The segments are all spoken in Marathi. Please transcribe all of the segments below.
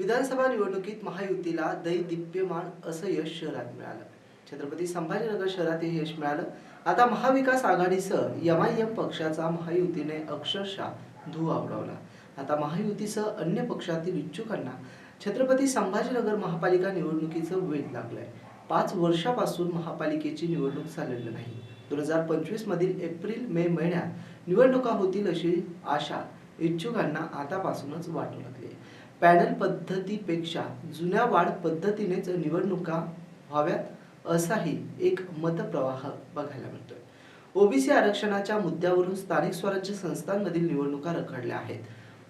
विधानसभा निवडणुकीत महायुतीला दैदिप्यमान असं यश शहरात मिळालं. छत्रपती संभाजीनगर शहरात हे यश मिळालं. आता महाविकास आघाडीसह एम पक्षाचा महायुतीने अक्षरशः धुवा उडवला आता महायुतीसह अन्य पक्षातील इच्छुकांना छत्रपती संभाजीनगर महापालिका निवडणुकीचं वेध लागलंय. पाच वर्षापासून महापालिकेची निवडणूक झालेली नाही. दोन हजार पंचवीस मधील एप्रिल मे महिन्यात निवडणुका होतील अशी आशा इच्छुकांना आतापासूनच वाटू लागली पॅनल पद्धतीपेक्षा जुन्या वाढ पद्धतीनेच निवडणुका व्हाव्यात असाही एक मतप्रवाह बघायला मिळतोय. ओबीसी आरक्षणाच्या मुद्द्यावरून स्थानिक स्वराज्य संस्थांमधील निवडणुका रखडल्या आहेत.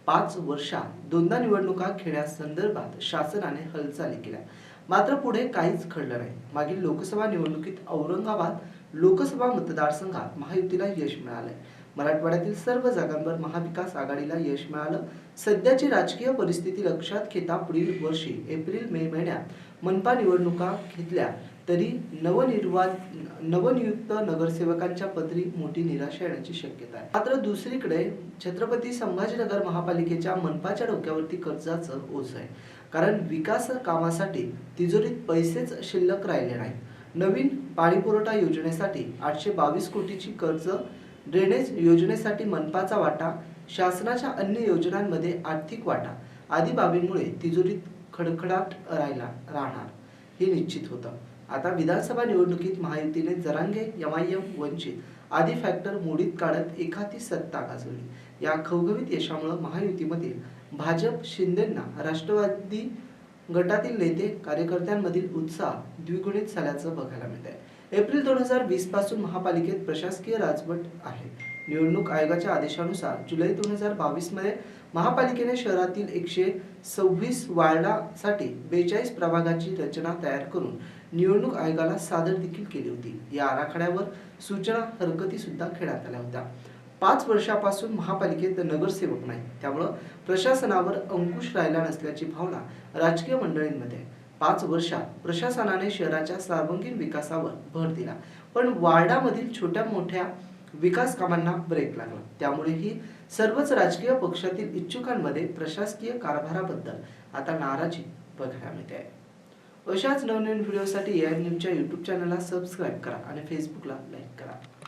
पाच वर्षात दोनदा निवडणुका घेण्यासंदर्भात शासनाने हालचाली केल्या. मात्र पुढे काहीच घडलं नाही. मागील लोकसभा निवडणुकीत औरंगाबाद लोकसभा मतदारसंघात महायुतीला यश मिळालंय. मराठवाड्यातील सर्व जागांवर महाविकास आघाडीला यश मिळालं. सध्याची राजकीय परिस्थिती लक्षात घेता पुढील वर्षी एप्रिल मे महिन्यात मनपा निवडणुका घेतल्या तरी नवनिर्वाद नवनियुक्त नगरसेवकांच्या पदरी मोठी निराशा येण्याची शक्यता आहे. मात्र दुसरीकडे छत्रपती संभाजीनगर महापालिकेच्या मनपाच्या डोक्यावरती कर्जाचं ओझ आहे. कारण विकास कामासाठी तिजोरीत पैसेच शिल्लक राहिले नाही नवीन पाणीपुरवठा योजनेसाठी आठशे बावीस कोटीची कर्ज ड्रेनेज योजनेसाठी मनपाचा वाटा शासनाच्या अन्य योजनांमध्ये आर्थिक वाटा आदी बाबींमुळे तिजोरीत खडखडाट राहिला राहणार हे निश्चित होतं. आता विधानसभा निवडणुकीत महायुतीने जरांगे एम वंचित आदी फॅक्टर मोडीत काढत एखादी सत्ता गाजवली. या खवघवीत यशामुळे महायुतीमधील भाजप शिंदेंना राष्ट्रवादी गटातील नेते कार्यकर्त्यांमधील उत्साह द्विगुणित झाल्याचं बघायला मिळत आहे एप्रिल दोन हजार वीसपासून महापालिकेत प्रशासकीय राजवट आहे. निवडणूक आयोगाच्या आदेशानुसार जुलै दोन हजार बावीसमध्ये महापालिकेने शहरातील एकशे सव्वीस वार्डासाठी बेचाळीस प्रभागाची रचना तयार करून निवडणूक आयोगाला सादर देखील केली होती. या आराखड्यावर सूचना हरकती सुद्धा खेळण्यात आल्या होत्या. पाच वर्षापासून महापालिकेत नगरसेवक नाही. त्यामुळं प्रशासनावर अंकुश राहिला नसल्याची भावना राजकीय मंडळींमध्ये आहे. पाच वर्षात प्रशासनाने शहराच्या सर्वांगीण विकासावर भर दिला. पण वार्डामधील छोट्या मोठ्या विकास कामांना ब्रेक लागला. त्यामुळे ही सर्वच राजकीय पक्षातील इच्छुकांमध्ये प्रशासकीय कारभाराबद्दल आता नाराजी बघायला मिळते आहे. अशाच नवनवीन व्हिडिओसाठी या न्यूजच्या यूट्यूब चॅनलला सबस्क्राईब करा आणि फेसबुकला लाईक करा.